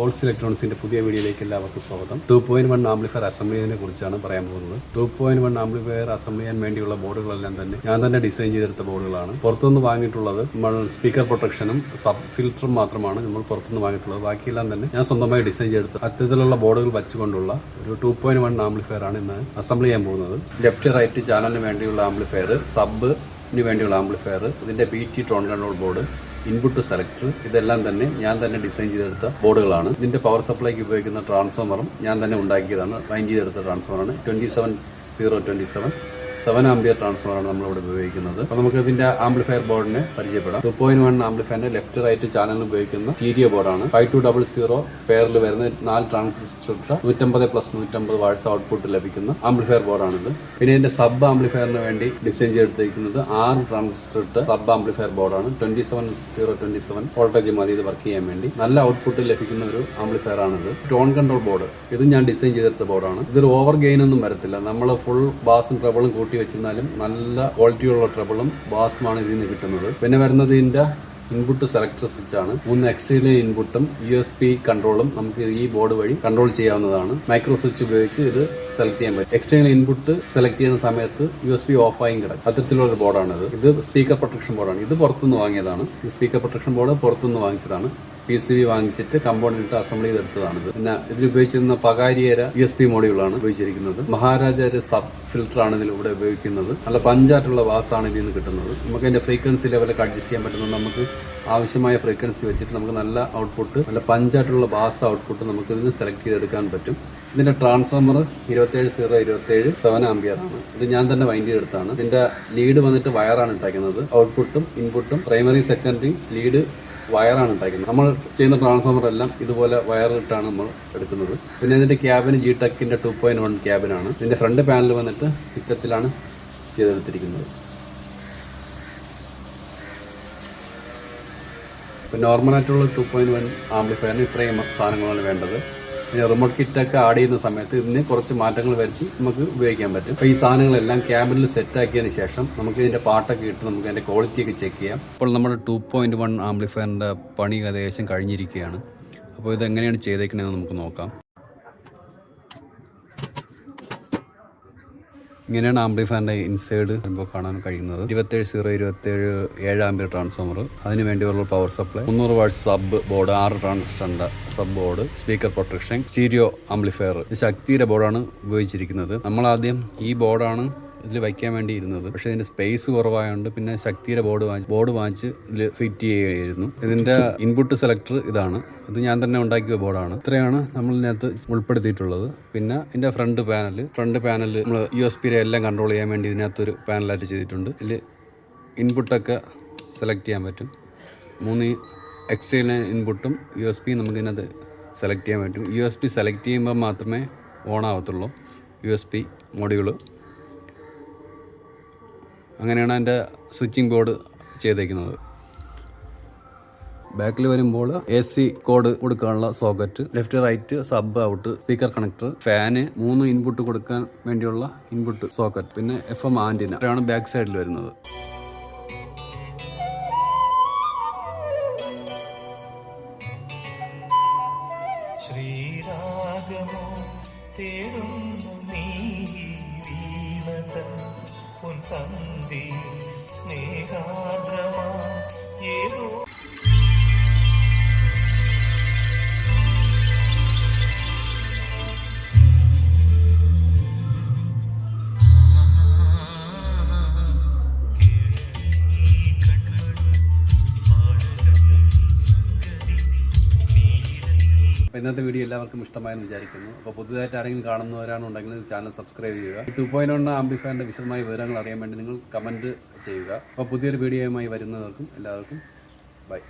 ഓൾസ് ഇലക്ട്രോണിക്സിന്റെ പുതിയ വീഡിയോയിലേക്ക് എല്ലാവർക്കും സ്വാഗതം. Two point one amplifier assembly കുറിച്ചാണ് പറയാൻ പോകുന്നത്. Two point one amplifier assembly ചെയ്യാൻ വേണ്ടിയുള്ള ബോർഡുകളെല്ലാം തന്നെ ഞാൻ തന്നെ ഡിസൈൻ ചെയ്തെടുത്ത ബോർഡുകളാണ്. പുറത്തുനിന്ന് വാങ്ങിയിട്ടുള്ളത് നമ്മൾ സ്പീക്കർ പ്രൊട്ടക്ഷനും സബ് ഫിൽറ്ററും മാത്രമാണ് നമ്മൾ പുറത്തുനിന്ന് വാങ്ങിയിട്ടുള്ളത്. ബാക്കിയെല്ലാം തന്നെ ഞാൻ സ്വന്തമായി ഡിസൈൻ ചെയ്തെടുത്ത് അത്തരത്തിലുള്ള ബോർഡുകൾ വെച്ചുകൊണ്ടുള്ള ഒരു ടു പോയിന്റ് വൺ ആംപ്ലിഫയർ ആണ് ഇന്ന് അസംബ്ലി ചെയ്യാൻ പോകുന്നത്. ലെഫ്റ്റ് റൈറ്റ് ചാനലിന് വേണ്ടിയുള്ള ആംപ്ലിഫയർ സബിന് വേണ്ടിയുള്ള ആംപ്ലിഫയർ ഇതിന്റെ ബി ടി ട്രോൺ കൺട്രോൾ ബോർഡ് ഇൻപുട്ട് സെലക്ടർ ഇതെല്ലാം തന്നെ ഞാൻ തന്നെ ഡിസൈൻ ചെയ്തെടുത്ത ബോർഡുകളാണ് ഇതിന്റെ പവർ സപ്ലൈക്ക് ഉപയോഗിക്കുന്ന ട്രാൻസ്ഫോമറും ഞാൻ തന്നെ ഉണ്ടാക്കിയതാണ് വൈൻ ചെയ്തെടുത്ത ട്രാൻസ്ഫോമറാണ് twenty seven zero twenty seven seven ampere നമ്മൾ ഇവിടെ ഉപയോഗിക്കുന്നത്. അപ്പോൾ നമുക്ക് ഇതിന്റെ ആംപ്ലിഫയർ ബോർഡിനെ പരിചയപ്പെടാം. ടു പോയിന്റ് വൺ ആംപ്ലിഫയറിന്റെ ലെഫ്റ്റ് റൈറ്റ് ചാനലിൽ ഉപയോഗിക്കുന്ന സ്റ്റീരിയോ ബോർഡാണ്. ഫൈവ് ടു ഡബിൾ സീറോ പെയറിൽ വരുന്ന നാല് ട്രാൻസിസ്റ്റർ നൂറ്റമ്പത് പ്ലസ് നൂറ്റമ്പത് വാട്സ് ഔട്ട്പുട്ട് ലഭിക്കുന്ന ആംപ്ലിഫയർ ബോർഡാണിത്. പിന്നെ ഇതിന്റെ സബ് ആംപ്ലിഫയറിന് വേണ്ടി ഡിസൈൻ ചെയ്തെടുത്തിരിക്കുന്നത് ആറ് ട്രാൻസിസ്റ്റർ സബ് ആംപ്ലിഫയർ ബോർഡാണ്. Twenty seven zero twenty seven voltage മതി ഇത് വർക്ക് ചെയ്യാൻ വേണ്ടി നല്ല ഔട്ട്പുട്ട് ലഭിക്കുന്ന ഒരു ആംപ്ലിഫയർ ആണിത് ടോൺ കൺട്രോൾ ബോർഡ്. ഇത് ഞാൻ ഡിസൈൻ ചെയ്തെടുത്ത ബോർഡാണ്. ഇതൊരു ഓവർ ഗെയിൻ ഒന്നും വരത്തില്ല. നമ്മൾ ഫുൾ ബാസും ട്രബിളും കൂട്ടി വെച്ചിരുന്നാലും നല്ല ക്വാളിറ്റിയുള്ള ട്രബിളും ബാസുമാണ് ഇതിൽ നിന്ന് കിട്ടുന്നത്. പിന്നെ വരുന്നത് ഇതിന്റെ ഇൻപുട്ട് സെലക്ടർ സ്വിച്ച് ആണ് മൂന്ന് എക്സ്റ്റേണൽ ഇൻപുട്ടും യു എസ് പി കൺട്രോളും നമുക്ക് ഈ ബോർഡ് വഴി കൺട്രോൾ ചെയ്യാവുന്നതാണ്. മൈക്രോ സ്വിച്ച് ഉപയോഗിച്ച് ഇത് സെലക്ട് ചെയ്യാൻ പറ്റും. എക്സ്റ്റേണൽ ഇൻപുട്ട് സെലക്ട് ചെയ്യുന്ന സമയത്ത് യു എസ് പി ഓഫ് ആയും കിടക്കും. അത്തരത്തിലുള്ള ഒരു ഇത് ഇത് സ്പീക്കർ പ്രൊട്ടക്ഷൻ ബോർഡാണ്. ഇത് പുറത്തുനിന്ന് വാങ്ങിയതാണ്. ഈ സ്പീക്കർ പ്രൊട്ടക്ഷൻ ബോർഡ് പുറത്തുനിന്ന് വാങ്ങിച്ചതാണ്. പി സി ബി വാങ്ങിച്ചിട്ട് കമ്പോണന്റ് ഇട്ട് അസംബിൾ ചെയ്തെടുത്തതാണിത്. പിന്നെ ഇതിൽ ഉപയോഗിച്ചിരുന്ന പകാരിയര യു എസ് പി മോഡ്യൂളാണ് ഉപയോഗിച്ചിരിക്കുന്നത്. മഹാരാജ സബ് ആണ് ഇതിൽ ഇവിടെ ഉപയോഗിക്കുന്നത്. നല്ല പഞ്ചായിട്ടുള്ള വാസാണ് ഇതിൽ നിന്ന് കിട്ടുന്നത്. നമുക്ക് അതിന്റെ ഫ്രീക്വൻസി ലെവലൊക്കെ അഡ്ജസ്റ്റ് ചെയ്യാൻ പറ്റുന്നത് നമുക്ക് ആവശ്യമായ ഫ്രീക്വൻസി വെച്ചിട്ട് നമുക്ക് നല്ല ഔട്ട്പുട്ട് നല്ല പഞ്ചായിട്ടുള്ള ബാസ് ഔട്ട്പുട്ട് നമുക്ക് ഇതിന് സെലക്ട് ചെയ്തെടുക്കാൻ പറ്റും. ഇതിന്റെ ട്രാൻസ്ഫോമർ ഇരുപത്തേഴ് സീറോ ഇരുപത്തേഴ് സെവൻ ആംബിയർ ആണ്. ഇത് ഞാൻ തന്നെ വൈൻഡ് ചെയ്തെടുത്താണ് ഇതിന്റെ ലീഡ് വന്നിട്ട് വയറാണ് ഇട്ടേക്കുന്നത്. ഔട്ട്പുട്ടും ഇൻപുട്ടും പ്രൈമറി സെക്കൻഡറി ലീഡ് വയറാണ് ഉണ്ടാക്കുന്നത്. നമ്മൾ ചെയ്യുന്ന ട്രാൻസ്ഫോമർ എല്ലാം ഇതുപോലെ വയർ ഇട്ടാണ് നമ്മൾ എടുക്കുന്നത്. പിന്നെ ഇതിന്റെ ക്യാബിന് ജി ടെക്കിന്റെ ടു പോയിന്റ് വൺ ക്യാബിനാണ് ഇതിന്റെ ഫ്രണ്ട് പാനൽ വന്നിട്ട് ഇത്തരത്തിലാണ് ചെയ്തെടുത്തിരിക്കുന്നത്. ഇപ്പം നോർമലായിട്ടുള്ള ടു പോയിന്റ് വൺ ആംപ്ലിഫയറിന് ഇത്രയും സാധനങ്ങളാണ് വേണ്ടത്. പിന്നെ റിമോട്ട് കിറ്റൊക്കെ ആഡ് ചെയ്യുന്ന സമയത്ത് ഇതിന് കുറച്ച് മാറ്റങ്ങൾ വരുത്തി നമുക്ക് ഉപയോഗിക്കാൻ പറ്റും. അപ്പോൾ ഈ സാധനങ്ങളെല്ലാം ക്യാബിനിൽ സെറ്റ് ആക്കിയതിന് ശേഷം നമുക്ക് ഇതിന്റെ പാട്ടൊക്കെ ഇട്ട് നമുക്ക് അതിന്റെ ക്വാളിറ്റി ഒക്കെ ചെക്ക് ചെയ്യാം. അപ്പോൾ നമ്മുടെ ടു പോയിന്റ് വൺ ആംപ്ലിഫയറിന്റെ പണി ഏകദേശം കഴിഞ്ഞിരിക്കുകയാണ്. അപ്പോൾ ഇത് എങ്ങനെയാണ് ചെയ്തേക്കണതെന്ന് നമുക്ക് നോക്കാം. ഇങ്ങനെയാണ് ആംപ്ലിഫയറിന്റെ ഇൻസൈഡ് വരുമ്പോൾ കാണാൻ കഴിയുന്നത്. ഇരുപത്തേഴ് സീറോ ഇരുപത്തേഴ് ഏഴ് ആംബിയർ ട്രാൻസ്ഫോമർ. അതിന് വേണ്ടിയുള്ള പവർ സപ്ലൈ. മുന്നൂറ് വാട്ട്സ് സബ് ബോർഡ് ആറ് ട്രാൻസിസ്റ്ററിന്റെ sub board speaker protection stereo amplifier ശക്തിയുടെ ബോർഡാണ് ഉപയോഗിച്ചിരിക്കുന്നത്. നമ്മൾ ആദ്യം ഈ ബോർഡാണ് ഇതിൽ വയ്ക്കാൻ വേണ്ടി ഇരുന്നത് പക്ഷേ ഇതിന്റെ സ്പേസ് കുറവായതുകൊണ്ട് പിന്നെ ശക്തിയുടെ ബോർഡ് വാങ്ങിച്ച് ബോർഡ് വാങ്ങിച്ച് ഇതിൽ ഫിറ്റ് ചെയ്യുകയായിരുന്നു. ഇതിന്റെ ഇൻപുട്ട് സെലക്ടർ ഇതാണ്. ഇത് ഞാൻ തന്നെ ഉണ്ടാക്കിയ ബോർഡാണ് ഇത്രയാണ് നമ്മൾ ഇതിനകത്ത് ഉൾപ്പെടുത്തിയിട്ടുള്ളത്. പിന്നെ ഇതിന്റെ ഫ്രണ്ട് പാനൽ ഫ്രണ്ട് പാനൽ നമ്മൾ യു എസ് പിയിലെ എല്ലാം കൺട്രോൾ ചെയ്യാൻ വേണ്ടി ഇതിനകത്ത് ഇതിനകത്തൊരു പാനലായിട്ട് ചെയ്തിട്ടുണ്ട്. ഇതിൽ ഇൻപുട്ടൊക്കെ സെലക്ട് ചെയ്യാൻ പറ്റും. മൂന്ന് എക്സ്റ്റേണൽ ഇൻപുട്ടും യു എസ് പി നമുക്ക് ഇതിനകത്ത് സെലക്ട് ചെയ്യാൻ പറ്റും. യു എസ് പി സെലക്ട് ചെയ്യുമ്പോൾ മാത്രമേ ഓൺ ആവത്തുള്ളൂ. യു എസ് പി മോഡ്യൂൾ അങ്ങനെയാണ് എന്റെ സ്വിച്ചിങ് ബോർഡ് ചെയ്തേക്കുന്നത്. ബാക്കിൽ വരുമ്പോൾ എ സി കോഡ് കൊടുക്കാനുള്ള socket left right sub out speaker connector fan മൂന്ന് ഇൻപുട്ട് കൊടുക്കാൻ വേണ്ടിയുള്ള ഇൻപുട്ട് സോക്കറ്റ് പിന്നെ എഫ് എം ആന്റിന. അതാണ് ബാക്ക് സൈഡിൽ വരുന്നത്. ശ്രീരാഗമോ തേടുന്നു നീ വീണതൻ പൊൻതന്തി ഇന്നത്തെ വീഡിയോ എല്ലാവർക്കും ഇഷ്ടമായെന്ന് വിചാരിക്കുന്നു. അപ്പോൾ പുതുതായിട്ട് ആരെങ്കിലും കാണുന്നവരാണെന്നുണ്ടെങ്കിൽ ചാനൽ സബ്സ്ക്രൈബ് ചെയ്യുക. ടു പോയിന്റ് വൺ ആംബിഫയറിന്റെ വിശദമായ വിവരങ്ങൾ അറിയാൻ വേണ്ടി നിങ്ങൾ കമന്റ് ചെയ്യുക. അപ്പോൾ പുതിയൊരു വീഡിയോയുമായി വരുന്നവർക്കും എല്ലാവർക്കും ബൈ.